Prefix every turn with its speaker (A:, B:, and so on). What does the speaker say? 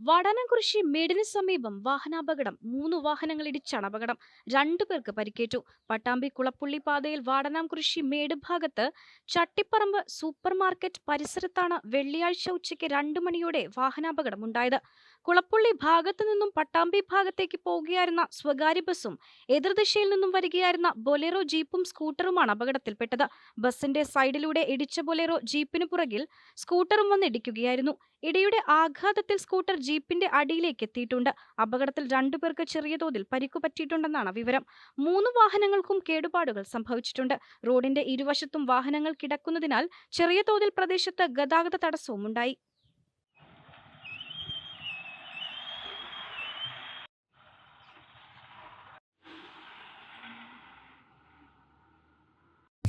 A: വാടാനംകുറിശി മേടിന് സമീപം വാഹനാപകടം. മൂന്ന് വാഹനങ്ങൾ ഇടിച്ചാണ് അപകടം രണ്ടു പേർക്ക് പരിക്കേറ്റു. പട്ടാമ്പി കുളപ്പുള്ളി പാതയിൽ വാടനാംകുറിശി മേട് ഭാഗത്ത് ചട്ടിപ്പറമ്പ് സൂപ്പർ മാർക്കറ്റ് പരിസരത്താണ് വെള്ളിയാഴ്ച ഉച്ചയ്ക്ക് രണ്ടു മണിയോടെ വാഹനാപകടം ഉണ്ടായത് കുളപ്പുള്ളി ഭാഗത്തു നിന്നും പട്ടാമ്പി ഭാഗത്തേക്ക് പോകുകയായിരുന്ന സ്വകാര്യ ബസ്സും എതിർദിശയിൽ നിന്നും വരികയായിരുന്ന ബൊലേറോ ജീപ്പും സ്കൂട്ടറുമാണ് അപകടത്തിൽപ്പെട്ടത്. ബസിന്റെ സൈഡിലൂടെ ഇടിച്ച ബൊലേറോ ജീപ്പിനു പുറകിൽ സ്കൂട്ടറും വന്നിടിക്കുകയായിരുന്നു. ഇടിയുടെ ആഘാതത്തിൽ സ്കൂട്ടർ ജീപ്പിന്റെ അടിയിലേക്ക് എത്തിയിട്ടുണ്ട്. അപകടത്തിൽ രണ്ടുപേർക്ക് ചെറിയ തോതിൽ പരിക്കു പറ്റിയിട്ടുണ്ടെന്നാണ് വിവരം. മൂന്ന് വാഹനങ്ങൾക്കും കേടുപാടുകൾ സംഭവിച്ചിട്ടുണ്ട്. റോഡിന്റെ ഇരുവശത്തും വാഹനങ്ങൾ കിടക്കുന്നതിനാൽ ചെറിയ തോതിൽ പ്രദേശത്ത് ഗതാഗത തടസ്സവും ഉണ്ടായി